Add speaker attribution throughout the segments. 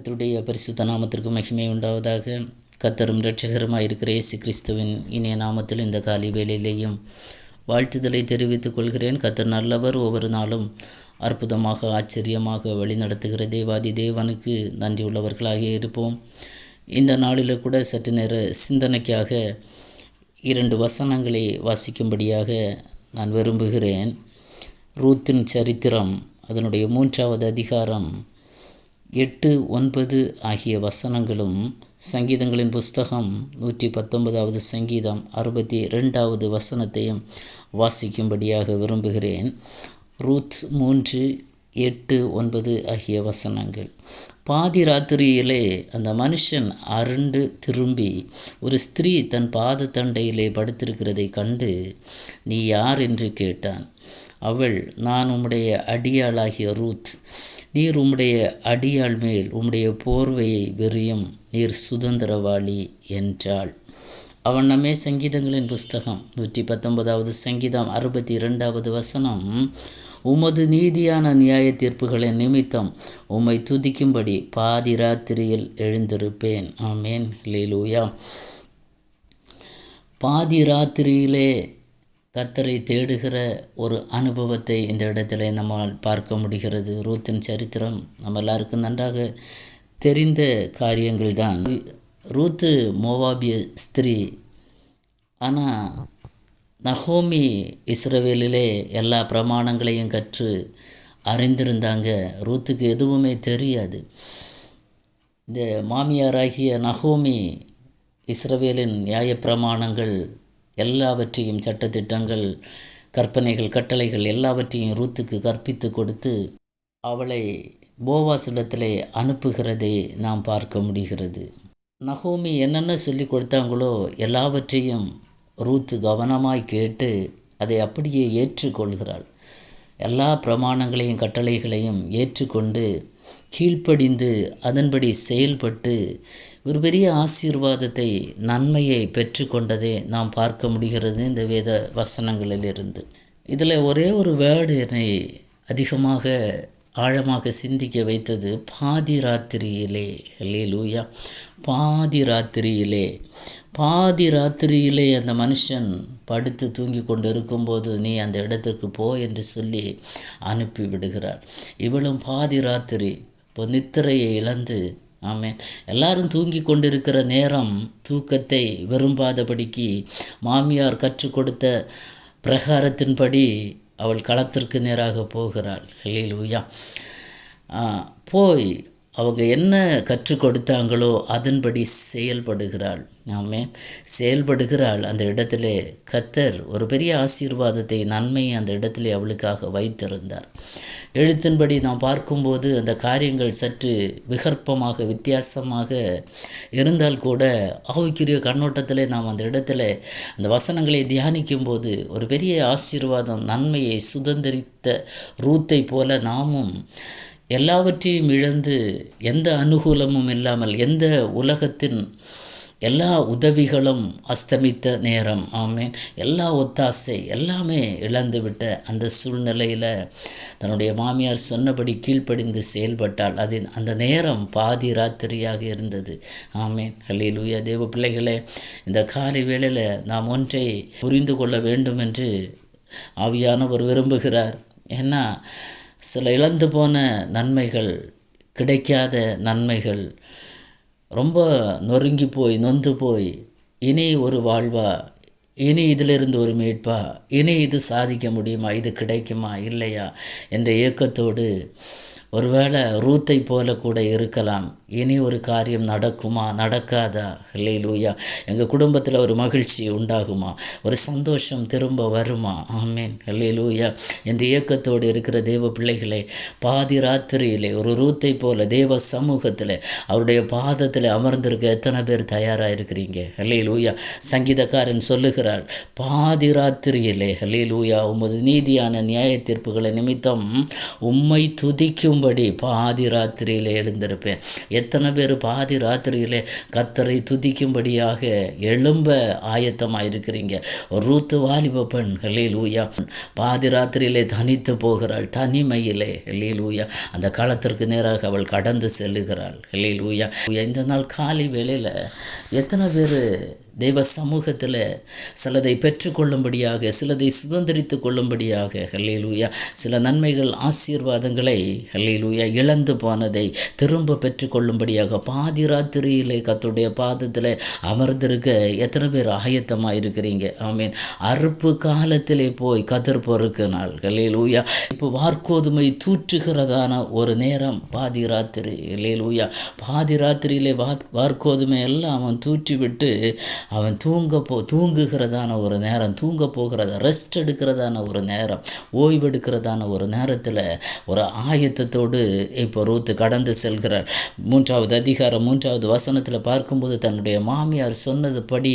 Speaker 1: கத்தருடைய பரிசுத்த நாமத்திற்கு மகிமை உண்டாவதாக கத்தரும் இரட்சகருமாய் இருக்கிற இயேசு கிறிஸ்துவின் இனிய நாமத்தில் இந்த காலை வேளையிலேயும் வாழ்த்துதலை தெரிவித்துக் கொள்கிறேன். கத்தர் நல்லவர் ஒவ்வொரு நாளும் அற்புதமாக ஆச்சரியமாக வழிநடத்துகிற தேவாதி தேவனுக்கு நன்றி உள்ளவர்களாக இருப்போம். இந்த நாளில் கூட சற்று நேர சிந்தனைக்காக இரண்டு வசனங்களை வாசிக்கும்படியாக நான் விரும்புகிறேன். ரூத்தின் சரித்திரம் அதனுடைய மூன்றாவது அதிகாரம் எட்டு ஒன்பது ஆகிய வசனங்களும் சங்கீதங்களின் புஸ்தகம் நூற்றி பத்தொன்பதாவது சங்கீதம் அறுபத்தி ரெண்டாவது வசனத்தையும் வாசிக்கும்படியாக விரும்புகிறேன். ரூத் மூன்று எட்டு ஒன்பது ஆகிய வசனங்கள். பாதி ராத்திரியிலே அந்த மனுஷன் அருண்டு திரும்பி ஒரு ஸ்திரீ தன் பாதத்தண்டையிலே படுத்திருக்கிறதை கண்டு நீ யார்? என்று கேட்டான். அவள் நான் உம்முடைய அடியாளாகிய ரூத். நீர் உம்முடைய அடியாள் மேல் உம்முடைய போர்வையை வெறியும் நீர் சுதந்திரவாளி என்றாள். அவன் நம்மே சங்கீதங்களின் புஸ்தகம். நூற்றி பத்தொன்பதாவது சங்கீதம் அறுபத்தி இரண்டாவது வசனம். உமது நீதியான நியாய தீர்ப்புகளின் நிமித்தம் உம்மை துதிக்கும்படி பாதி ராத்திரியில் எழுந்திருப்பேன். ஆமேன். லீலூயா பாதி ராத்திரியிலே கத்தரை தேடுகிற ஒரு அனுபவத்தை இந்த இடத்துல நம்மால் பார்க்க முடிகிறது. ரூத்தின் சரித்திரம் நம்ம எல்லாருக்கும் நன்றாக தெரிந்த காரியங்கள்தான். ரூத்து மோவாபிய ஸ்திரீ ஆனால் நஹோமி இஸ்ரவேலிலே எல்லா பிரமாணங்களையும் கற்று அறிந்திருந்தாங்க. ரூத்துக்கு எதுவுமே தெரியாது. இந்த மாமியாராகிய நஹோமி இஸ்ரவேலின் நியாயப்பிரமாணங்கள் எல்லாவற்றையும் சட்டத்திட்டங்கள் கற்பனைகள் கட்டளைகள் எல்லாவற்றையும் ரூத்துக்கு கற்பித்து கொடுத்து அவளை போவாசிடத்திலே அனுப்புகிறதை நாம் பார்க்க முடிகிறது. நகோமி என்னென்ன சொல்லி கொடுத்தாங்களோ எல்லாவற்றையும் ரூத்து கவனமாய் கேட்டு அதை அப்படியே ஏற்றுக்கொள்கிறாள். எல்லா பிரமாணங்களையும் கட்டளைகளையும் ஏற்றுக்கொண்டு கீழ்ப்படிந்து அதன்படி செயல்பட்டு ஒரு பெரிய ஆசீர்வாதத்தை நன்மையை பெற்றுக்கொண்டதை நாம் பார்க்க முடிகிறது இந்த வேத வசனங்களிலிருந்து. இதில் ஒரே ஒரு வேர்டு என்னை அதிகமாக ஆழமாக சிந்திக்க வைத்தது பாதி ராத்திரியிலே ஹலே லூயா பாதி ராத்திரியிலே பாதி ராத்திரியிலே அந்த மனுஷன் படுத்து தூங்கி கொண்டு இருக்கும்போது நீ அந்த இடத்துக்கு போ என்று சொல்லி அனுப்பி விடுகிறாள் இவளும் பாதி ராத்திரி இப்போ நித்திரையை இழந்து ஆமேன். எல்லாரும் தூங்கி கொண்டிருக்கிற நேரம் தூக்கத்தை விரும்பாதபடிக்கு மாமியார் கற்றுக் கொடுத்த பிரகாரத்தின்படி அவள் களத்திற்கு நேராக போகிறாள். ஹலில் போய் அவங்க என்ன கற்றுக் கொடுத்தாங்களோ அதன்படி செயல்படுகிறாள். ஆமே செயல்படுகிறாள். அந்த இடத்துல கத்தர் ஒரு பெரிய ஆசீர்வாதத்தை நன்மையை அந்த இடத்திலே அவளுக்காக வைத்திருந்தார். எழுத்தின்படி நாம் பார்க்கும்போது அந்த காரியங்கள் சற்று விகற்பமாக வித்தியாசமாக இருந்தால் கூட ஆவிக்குரிய கண்ணோட்டத்திலே நாம் அந்த இடத்துல அந்த வசனங்களை தியானிக்கும் போது ஒரு பெரிய ஆசீர்வாதம் நன்மையை சுதந்திரித்த ரூத்தை போல நாமும் எல்லாவற்றையும் இழந்து எந்த அனுகூலமும் இல்லாமல் எந்த உலகத்தின் எல்லா உதவிகளும் அஸ்தமித்த நேரம். ஆமேன். எல்லா ஒத்தாசை எல்லாமே இழந்துவிட்ட அந்த சூழ்நிலையில் தன்னுடைய மாமியார் சொன்னபடி கீழ்ப்படிந்து செயல்பட்டால் அது அந்த நேரம் பாதி ராத்திரியாக இருந்தது. ஆமேன். ஹல்லேலூயா. தேவ பிள்ளைகளே இந்த காலை வேளையில் நாம் ஒன்றை புரிந்து கொள்ள வேண்டும் என்று ஆவியானவர் விரும்புகிறார். ஏன்னா சில இழந்து போன நன்மைகள் கிடைக்காத நன்மைகள் ரொம்ப நொறுங்கி போய் நொந்து போய் இனி ஒரு வாழ்வா? இனி இதிலிருந்து ஒரு மீட்பா? இனி இது சாதிக்க முடியுமா? இது கிடைக்குமா? இல்லையா? என்ற ஏக்கத்தோடு ஒருவேளை ரூத்தை போல கூட இருக்கலாம். இனி ஒரு காரியம் நடக்குமா? நடக்காதா? இல்லை லூயா எங்கள் குடும்பத்தில் ஒரு மகிழ்ச்சி உண்டாகுமா? ஒரு சந்தோஷம் திரும்ப வருமா? ஆமீன். இல்லை லூயா இந்த இயக்கத்தோடு இருக்கிற தேவ பிள்ளைகளை பாதி ராத்திரியிலே ஒரு ரூத்தை போல தேவ சமூகத்தில் அவருடைய பாதத்தில் அமர்ந்திருக்க எத்தனை பேர் தயாராக இருக்கிறீங்க இல்லை லூயா சங்கீதக்காரன் சொல்லுகிறாள் பாதி ராத்திரியிலே இல்லை லூயா உமது நீதியான நியாய தீர்ப்புகளை நிமித்தம் உம்மை துதிக்கும் துதிக்கும்படி பாதி ராத்திரியிலே எழுந்திருப்பேன். எத்தனை பேர் பாதி ராத்திரியிலே கத்தரை துதிக்கும்படியாக எழும்ப ஆயத்தமாக இருக்கிறீங்க ரூத்து வாலிப பெண் ஹலேலூயா பாதி ராத்திரியிலே தனித்து போகிறாள் தனிமையிலே ஊயா அந்த காலத்திற்கு நேராக அவள் கடந்து செல்லுகிறாள் ஹலேலூயா இந்த நாள் காலை வேளையில் எத்தனை பேர் தெய்வ சமூகத்தில் சிலதை பெற்றுக்கொள்ளும்படியாக சிலதை சுதந்திரித்து கொள்ளும்படியாக ஹல்லேலூயா சில நன்மைகள் ஆசீர்வாதங்களை ஹல்லேலூயா இழந்து போனதை திரும்ப பெற்றுக்கொள்ளும்படியாக பாதி ராத்திரியிலே கத்துடைய பாதத்தில் அமர்ந்திருக்க எத்தனை பேர் ஆயத்தமாக இருக்கிறீங்க ஆமீன். அறுப்பு காலத்திலே போய் கதிர் பொறுக்கு நாள். ஹல்லேலூயா. இப்போ வார்கோதுமை தூற்றுகிறதான ஒரு நேரம் பாதி ராத்திரி. ஹல்லேலூயா. பாதி ராத்திரியிலே வா வார்கோதுமை எல்லாம் அவன் தூற்றிவிட்டு அவன் தூங்க போ தூங்குகிறதான ஒரு நேரம் தூங்க போகிறத ரெஸ்ட் எடுக்கிறதான ஒரு நேரம் ஓய்வெடுக்கிறதான ஒரு நேரத்தில் ஒரு ஆயத்தத்தோடு இப்போ ரூத்து கடந்து செல்கிறார். மூன்றாவது அதிகாரம் மூன்றாவது வசனத்தில் பார்க்கும்போது தன்னுடைய மாமியார் சொன்னதுபடி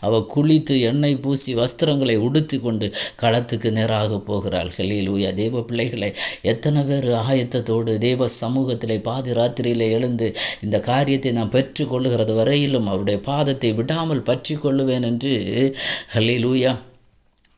Speaker 1: அவள் குளித்து எண்ணெய் பூசி வஸ்திரங்களை உடுத்தி கொண்டு களத்துக்கு நேராக போகிறாள் ஹலீலூயா தேவ பிள்ளைகளை எத்தனை பேர் ஆயத்தத்தோடு தேவ சமூகத்தில் பாதி ராத்திரியில் எழுந்து இந்த காரியத்தை நான் பெற்றுக்கொள்ளுகிறது வரையிலும் அவருடைய பாதத்தை விடாமல் பற்றி கொள்ளுவேன் என்று ஹல்லேலூயா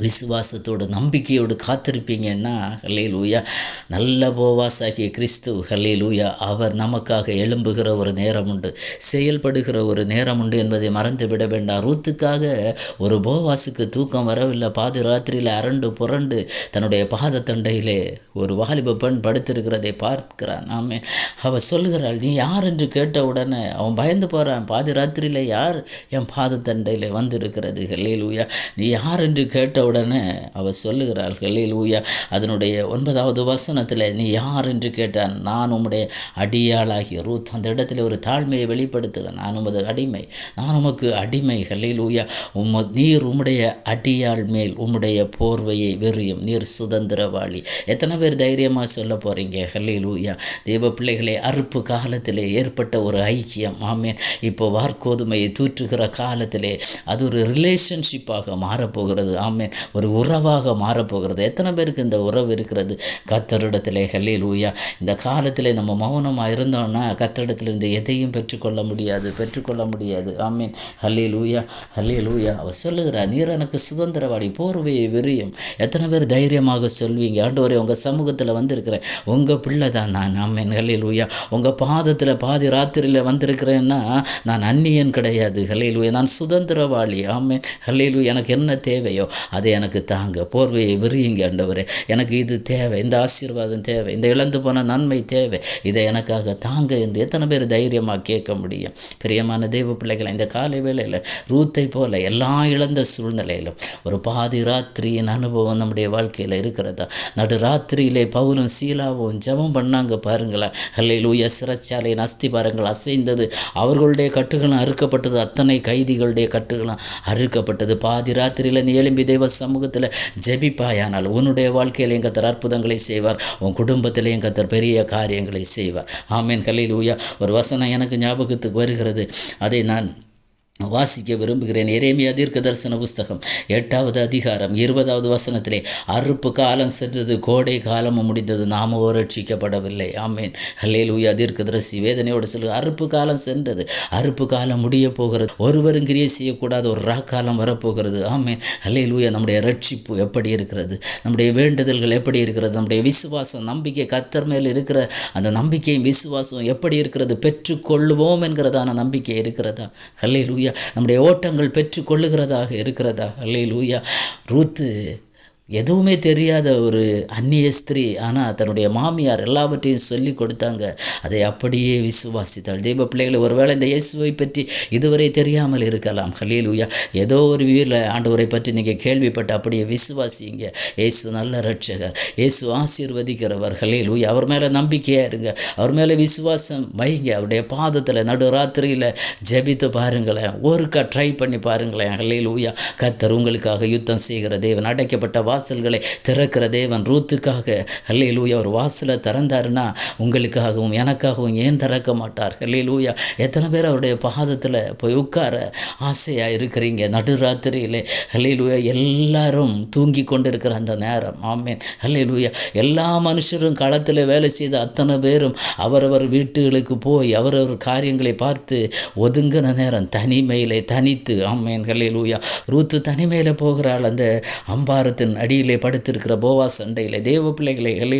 Speaker 1: விசுவாசத்தோடு நம்பிக்கையோடு காத்திருப்பீங்கன்னா ஹல்லே லூயா நல்ல போவாசாகிய கிறிஸ்து ஹல்லே லூயா அவர் நமக்காக எழும்புகிற ஒரு நேரம் உண்டு செயல்படுகிற ஒரு நேரம் உண்டு என்பதை மறந்து விட வேண்டாம். ரூத்துக்காக ஒரு போவாசுக்கு தூக்கம் வரவில்லை. பாதி ராத்திரியில் அரண்டு புரண்டு தன்னுடைய பாதத்தண்டையிலே ஒரு வாலிப பெண் படுத்திருக்கிறதை பார்க்கிறான். நாமே அவள் சொல்லுகிறாள் நீ யார்? என்று கேட்ட உடனே அவன் பயந்து போகிறான் பாதி ராத்திரியில் யார் என் பாதத்தண்டையில் வந்திருக்கிறது? ஹல்லே லூயா நீ யார்? என்று கேட்ட உடனே அவர் சொல்லுகிறாள் ஹல்லேலூயா அதனுடைய ஒன்பதாவது வசனத்தில் நீ யார் என்று கேட்டான். நான் உம்முடைய அடியாளாகிய ரூத் அந்த இடத்துல ஒரு தாழ்மையை வெளிப்படுத்துகிறேன். நான் உமது அடிமை நான் உமக்கு அடிமை. ஹல்லேலூயா உம்ம நீர் உம்முடைய அடியாள் மேல் உம்முடைய போர்வையை வெறியும். நீர் சுதந்திரவாளி. எத்தனை பேர் தைரியமாக சொல்ல போகிறீங்க ஹல்லேலூயா தேவ பிள்ளைகளே அறுப்பு காலத்திலே ஏற்பட்ட ஒரு ஐக்கியம். ஆமேன். இப்போ வார்கோதுமையை தூற்றுகிற காலத்திலே அது ஒரு ரிலேஷன்ஷிப்பாக மாறப்போகிறது. ஆமேன். ஒரு உறவாக மாறப்போகிறது. எத்தனை பேருக்கு இந்த உறவு இருக்கிறது? கத்தரிடத்திலே ஹல்லில் ஊயா இந்த காலத்தில் நம்ம மௌனமாக இருந்தோம்னா கத்தரிடத்திலிருந்து எதையும் பெற்றுக்கொள்ள முடியாது பெற்றுக்கொள்ள முடியாது. ஆமீன். ஹல்லே லூயா ஹல்லே லூயா அவர் சொல்லுகிறார் நீர் எனக்கு சுதந்திரவாடி போர்வையை விரியும். எத்தனை பேர் தைரியமாக சொல்வீங்க? ஆண்டவரே உங்கள் சமூகத்தில் வந்திருக்கிறேன். உங்கள் பிள்ளை தான் நான். ஆமீன். ஹல்லே லூயா உங்கள் பாதத்தில் பாதி ராத்திரியில் வந்திருக்கிறேன்னா நான் அந்நியன் கிடையாது. ஹல்லே லூயா நான் சுதந்திரவாளி. ஆமீன். ஹல்லே லூயா எனக்கு என்ன தேவையோ அதை எனக்கு தாங்க. போர்வையை விரியுங்க ஆண்டவரே. எனக்கு இது தேவை. இந்த ஆசீர்வாதம் தேவை. இந்த இழந்து போன நன்மை தேவை. இதை எனக்காக தாங்க என்று எத்தனை பேர் தைரியமாக கேட்க முடியும். பிரியமான தெய்வ பிள்ளைகளை இந்த காலை வேளையில் ரூத்தை போல எல்லா இழந்த சூழ்நிலையிலும் ஒரு பாதி ராத்திரியின் அனுபவம் நம்முடைய வாழ்க்கையில் இருக்கிறதா? நடு ராத்திரியிலே பவுலும் சீலாவும் ஜெபம் பண்ணாங்க பாருங்களேன். ஹல்லை லூய சிறைச்சாலையின் அஸ்திபாரங்கள் அசைந்தது. அவர்களுடைய கட்டுகளும் அறுக்கப்பட்டது. அத்தனை கைதிகளுடைய கட்டுகளும் அறுக்கப்பட்டது. பாதி ராத்திரியில் நீ எழும்பி தெய்வ சமூகத்தில் ஜெபிப்பாயானால் உன்னுடைய வாழ்க்கையிலையும் கத்தர் அற்புதங்களை செய்வார். உன் குடும்பத்திலையும் கத்தர் பெரிய காரியங்களை செய்வார். ஆமேன். கலையில் ஊயா ஒரு வசனம் எனக்கு ஞாபகத்துக்கு வருகிறது. அதை நான் வாசிக்க விரும்புகிறேன். எரேமியா தீர்க்க தரிசன புஸ்தகம் எட்டாவது அதிகாரம் இருபதாவது வசனத்திலே அறுப்பு காலம் சென்றது கோடை காலமும் முடிந்தது நாமோ ரட்சிக்கப்படவில்லை. ஆமேன். ஹல்லேலூயா. தீர்க்க தரிசி வேதனையோடு சொல்லு அறுப்பு காலம் சென்றது அறுப்பு காலம் முடிய போகிறது ஒருவரும் கிரியை செய்யக்கூடாத ஒரு ராக்காலம் வரப்போகிறது. ஆமேன். ஹல்லேலூயா. நம்முடைய ரட்சிப்பு எப்படி இருக்கிறது? நம்முடைய வேண்டுதல்கள் எப்படி இருக்கிறது? நம்முடைய விசுவாசம் நம்பிக்கை கத்தர் மேல் இருக்கிற அந்த நம்பிக்கையும் விசுவாசம் எப்படி இருக்கிறது? பெற்றுக்கொள்ளுவோம் என்கிறதான நம்பிக்கை இருக்கிறதா? ஹல்லே லூயா நம்முடைய ஓட்டங்கள் பெற்று கொள்ளுகிறதாக இருக்கிறதா. ஹல்லே லூயா ரூத்து எதுவுமே தெரியாத ஒரு அந்நிய ஸ்திரீ. ஆனால் தன்னுடைய மாமியார் எல்லாவற்றையும் சொல்லி கொடுத்தாங்க. அதை அப்படியே விசுவாசித்தாள். தெய்வ பிள்ளைகளை ஒருவேளை இந்த இயேசுவை பற்றி இதுவரை தெரியாமல் இருக்கலாம். ஹலீலூயா ஏதோ ஒரு வீரில் ஆண்டவரை பற்றி நீங்கள் கேள்விப்பட்டு அப்படியே விசுவாசிங்க. இயேசு நல்ல ரட்சகர் இயேசு ஆசீர்வதிக்கிறவர். ஹலீலூயா அவர் மேலே நம்பிக்கையாக இருங்க. அவர் மேலே விசுவாசம் வைங்க. அவருடைய பாதத்தில் நடுராத்திரியில் ஜபித்து ஜெபித்து பாருங்களேன். ஒருக்கா ட்ரை பண்ணி பாருங்களேன். ஹலீலூயா கத்தர் உங்களுக்காக யுத்தம் செய்கிற தேவன் அடைக்கப்பட்ட வாசல்களை திறக்கிற தேவன் ரூத்துக்காக. ஹல்லே லூயா ஒரு வாசலை திறந்தாருன்னா உங்களுக்காகவும் எனக்காகவும் ஏன் திறக்க மாட்டார்? ஹல்லே லூயா எத்தனை பேர் அவருடைய பாதத்தில் போய் உட்கார ஆசையாக இருக்கிறீங்க? நடுராத்திரியிலே ஹல்லே லூயா எல்லாரும் தூங்கி கொண்டு இருக்கிற அந்த நேரம். ஆமேன். ஹல்லே லூயா எல்லா மனுஷரும் களத்தில் வேலை செய்த அத்தனை பேரும் அவரவர் வீட்டுகளுக்கு போய் அவரவர் காரியங்களை பார்த்து ஒதுங்கின நேரம் தனிமையிலே தனித்து ஆமேன். ஹல்லே லூயா ரூத்து தனிமையில் போகிறாள் அந்த அம்பாரத்தின் அடியிலே படுத்திருக்கிற போவா சண்டையில். தேவ பிள்ளைகளை ஹல்லே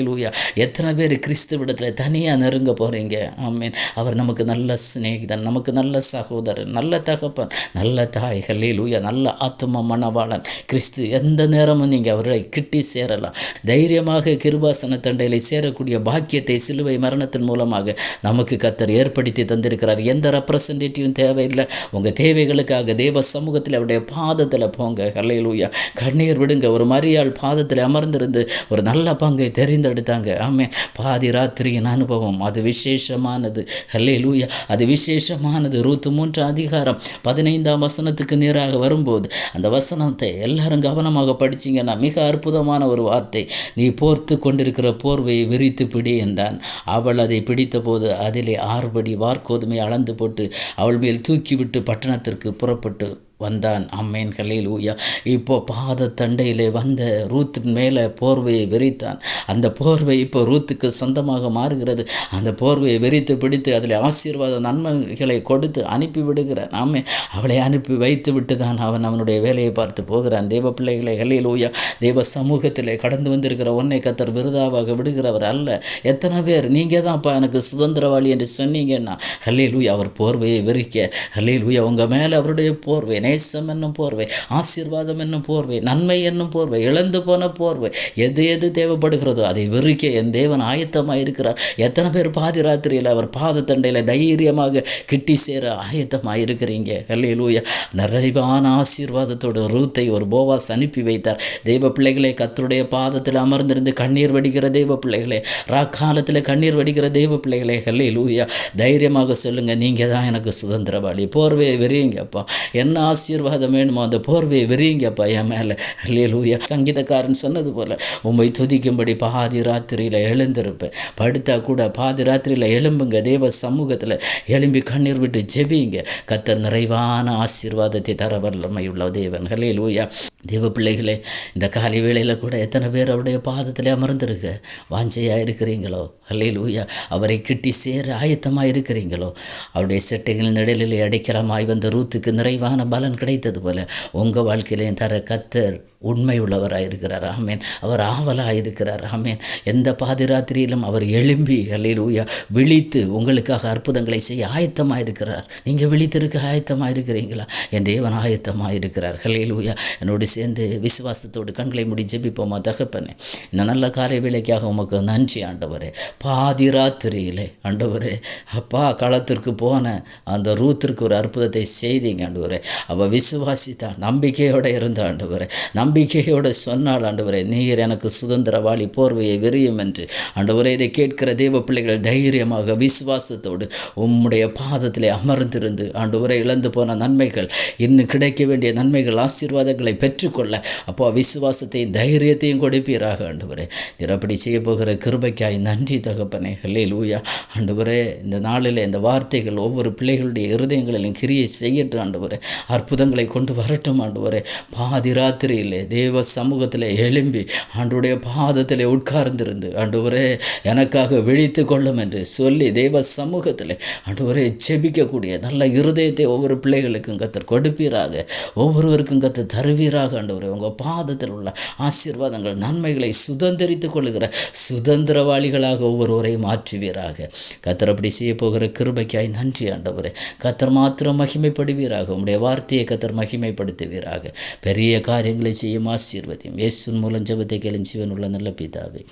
Speaker 1: எத்தனை பேர் கிறிஸ்துவிடத்தில் தனியாக நெருங்க போகிறீங்க ஆமீன். அவர் நமக்கு நல்ல சிநேகிதன் நமக்கு நல்ல சகோதரன் நல்ல தகப்பன் நல்ல தாய் ஹல்லே நல்ல ஆத்ம மனவாளன் கிறிஸ்து எந்த நேரமும் நீங்கள் அவரை கிட்டி சேரலாம். தைரியமாக கிருபாசன தண்டையில் சேரக்கூடிய பாக்கியத்தை சிலுவை மரணத்தின் மூலமாக நமக்கு கத்தர் ஏற்படுத்தி தந்திருக்கிறார். எந்த ரெப்ரசன்டேட்டிவும் தேவையில்லை. உங்கள் தேவைகளுக்காக தேவ சமூகத்தில் அவருடைய பாதத்தில் போங்க ஹல்லேலூயா கண்ணீர் விடுங்க. ஒரு மரியாள் பாதத்தில் அமர்ந்திருந்து ஒரு நல்ல பங்கை தெரிந்தெடுத்தாங்க. ஆமே பாதி ராத்திரியின் அனுபவம் அது விசேஷமானது. ஹல்லேலூயா. அது விசேஷமானது. ரூத்து மூன்று அதிகாரம் பதினைந்தாம் வசனத்துக்கு நேராக வரும்போது அந்த வசனத்தை எல்லாரும் கவனமாக படிச்சீங்கன்னா மிக அற்புதமான ஒரு வார்த்தை. நீ போர்த்து கொண்டிருக்கிற போர்வையை விரித்து பிடி என்றான். அவள் அதை பிடித்தபோது அதிலே ஆறுபடி வார்கோதுமை அளந்து போட்டு அவள் மேல் தூக்கிவிட்டு பட்டணத்திற்கு புறப்பட்டு வந்தான். அம்மேன் கலையில் ஊயா இப்போ பாத தண்டையிலே வந்த ரூத்தின் மேலே போர்வையை விரித்தான் அந்த போர்வை இப்போ ரூத்துக்கு சொந்தமாக மாறுகிறது. அந்த போர்வையை வெறித்து பிடித்து அதில் ஆசீர்வாத நன்மைகளை கொடுத்து அனுப்பி விடுகிறான். ஆமே அவளை அனுப்பி வைத்து விட்டு தான் அவன் அவனுடைய வேலையை பார்த்து போகிறான். தேவ பிள்ளைகளை கலையில் ஊயா தேவ சமூகத்திலே கடந்து வந்திருக்கிற ஒன்னை கத்தர் விருதாவாக விடுகிறவர் அல்ல. எத்தனை பேர்? நீங்கள் தான்ப்பா எனக்கு சுதந்திரவாளி என்று சொன்னீங்கன்னா ஹல்லே லூயா அவர் போர்வையை வெறிக்க. ஹல்லே லூயா உங்கள் மேலே அவருடைய போர்வை நேசம் என்னும் போர்வை ஆசீர்வாதம் என்னும் போர்வை நன்மை என்னும் போர்வை இழந்து போன போர்வை எது எது தேவைப்படுகிறதோ அதை விரிக்க என் தேவன் ஆயத்தமாக இருக்கிறார். எத்தனை பேர் பாதி ராத்திரியில் அவர் பாதத்தண்டையில் தைரியமாக கிட்டி சேர ஆயத்தமாக இருக்கிறீங்க. அல்லையிலூயா நிறைவான ஆசீர்வாதத்தோட ரூத்தை ஒரு போவாஸ் அனுப்பி வைத்தார். தெய்வ பிள்ளைகளை கத்தருடைய பாதத்தில் அமர்ந்திருந்து கண்ணீர் வடிக்கிற தெய்வ பிள்ளைகளே ராக்காலத்தில் கண்ணீர் வடிக்கிற தெய்வ பிள்ளைகளே ஹல்லே லூயா தைரியமாக சொல்லுங்கள் நீங்கள் தான் எனக்கு சுதந்திரவாளி. போர்வையை விரியுங்கப்பா என்ன ஆசீர்வாதம் வேணுமோ அந்த போர்வையை விரியுங்கப்பா என் மேலே. லேலூயா லூயா சங்கீதக்காரன் சொன்னது போல் உம்மை துதிக்கும்படி பாதி ராத்திரியில் எழுந்திருப்பேன். படுத்தா கூட பாதி ராத்திரியில் எழும்புங்க. தேவ சமூகத்தில் எழும்பி கண்ணீர் விட்டு ஜெபிங்க. கத்தர் நிறைவான ஆசீர்வாதத்தை தர வல்லமை உள்ள தேவன். லூயா தேவ பிள்ளைகளே இந்த காலை வேளையில் கூட எத்தனை பேர் அவருடைய பாதத்தில் அமர்ந்திருக்க வாஞ்சையாக இருக்கிறீங்களோ? ஹலே லூயா அவரை கிட்டி சேர ஆயத்தமாக இருக்கிறீங்களோ? அவருடைய செட்டைகளின் நிழலில் அடைக்கலமாய் வந்த ரூத்துக்கு நிறைவான பல பலன் கிடைத்தது போல உங்கள் வாழ்க்கையிலையும் தர கத்தர் உண்மையுள்ளவராக இருக்கிறார். ஆமேன். அவர் ஆவலாக இருக்கிறார். ஆமேன். எந்த பாதிராத்திரியிலும் அவர் எழும்பி அலையிலூயா விழித்து உங்களுக்காக அற்புதங்களை செய்ய ஆயத்தமாக இருக்கிறார். நீங்கள் விழித்திருக்க ஆயத்தமாக இருக்கிறீங்களா? என் தேவன் ஆயத்தமாக இருக்கிறார். ஹலையிலூயா என்னோடு சேர்ந்து விசுவாசத்தோடு கண்களை முடி ஜெபிப்போமா தகப்பனே? இந்த நல்ல காலை வேலைக்காக உமக்கு நன்றி ஆண்டவரே. பாதிராத்திரியிலே ஆண்டவரே அப்பா களத்திற்கு போன அந்த ரூத்திற்கு ஒரு அற்புதத்தை செய்தீங்க ஆண்டவரே. அவள் விசுவாசித்தான் நம்பிக்கையோடு இருந்த ஆண்டவரே நம்பிக்கையோடு சொன்னாள் ஆண்டவரே நீர் எனக்கு சுதந்திரவாளி போர்வையை விரியும் என்று. ஆண்டவரே இதை கேட்கிற தேவ பிள்ளைகள் தைரியமாக விசுவாசத்தோடு உம்முடைய பாதத்திலே அமர்ந்திருந்து ஆண்டவரை இழந்து போன நன்மைகள் இன்னும் கிடைக்க வேண்டிய நன்மைகள் ஆசீர்வாதங்களை பெற்றுக்கொள்ள அப்போ விசுவாசத்தையும் தைரியத்தையும் கொடுப்பீராக ஆண்டவரே. திறப்படி செய்ய போகிற கிருபைக்காய் நன்றி தகப்பனே. ஹலே லூயா ஆண்டவரே இந்த நாளில் இந்த வார்த்தைகள் ஒவ்வொரு பிள்ளைகளுடைய இருதயங்களிலும் கிரியை செய்யட்டு ஆண்டவரே அற்புதங்களை கொண்டு வரட்டும் ஆண்டவரே. பாதி ராத்திரியிலே தேவ சமூகத்தில் எழும்பி ஆண்டுடைய பாதத்தில் உட்கார்ந்திருந்து ஆண்டவரே எனக்காக விழித்து கொள்ளும் என்று சொல்லி தேவ சமூகத்தில் ஆண்டவரே ஜெபிக்கக்கூடிய நல்ல இருதயத்தை ஒவ்வொரு பிள்ளைகளுக்கும் கத்தர் கொடுப்பீராக. ஒவ்வொருவருக்கும் கத்தர் தருவீராக ஆண்டவரே. உங்கள் பாதத்தில் உள்ள ஆசீர்வாதங்கள் நன்மைகளை சுதந்திரித்து கொள்ளுகிற சுதந்திரவாளிகளாக ஒவ்வொருவரையும் மாற்றுவீராக. கத்தர் அப்படி செய்ய போகிற கிருபைக்காய் நன்றி ஆண்டவரே. கத்தர் மாத்திரம் மகிமைப்படுவீராக. உங்களுடைய வார்த்தையை கத்தர் மகிமைப்படுத்துவீராக. பெரிய காரியங்களை செய்யும் ஆசீர்வதியும். இயேசுவின் மூலம் ஜபத்தை கேளும் ஜீவன் உள்ள நல்ல பிதாவே.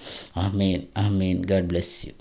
Speaker 1: ஆமேன் ஆமேன். God bless you